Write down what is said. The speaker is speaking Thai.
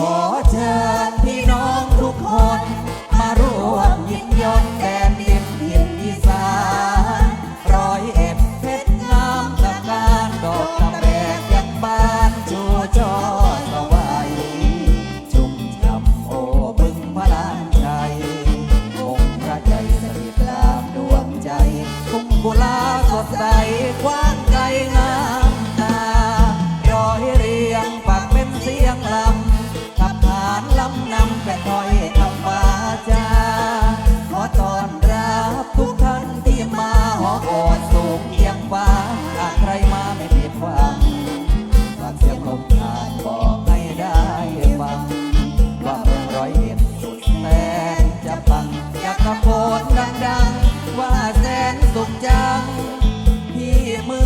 ขอเชิญพี่น้องทุกคน มาร่วมยินยอมแก้มยิ้มยิ้มอีสานร้อยเอ็ดเพชรงามตะการดอกกระแบกยังบานจูจอสวัยจุ่มจำโอบึงพลานใจองค์พระใจสถิตามดวงใจคุ้มบุลาสดใสกว้าง แอยธรมาจาขอตอนรับทุกท่านที่มาหอคอสูงเอียงฟ้าหากใครมาไม่ผิดหวังฝากเสียงลมทานบอกให้ได้ฟังว่าเมืองร้อยเอ็ดสุดแสนจะปังอยากตะโกนดังๆ ว่าแสนสุขจังที่มือ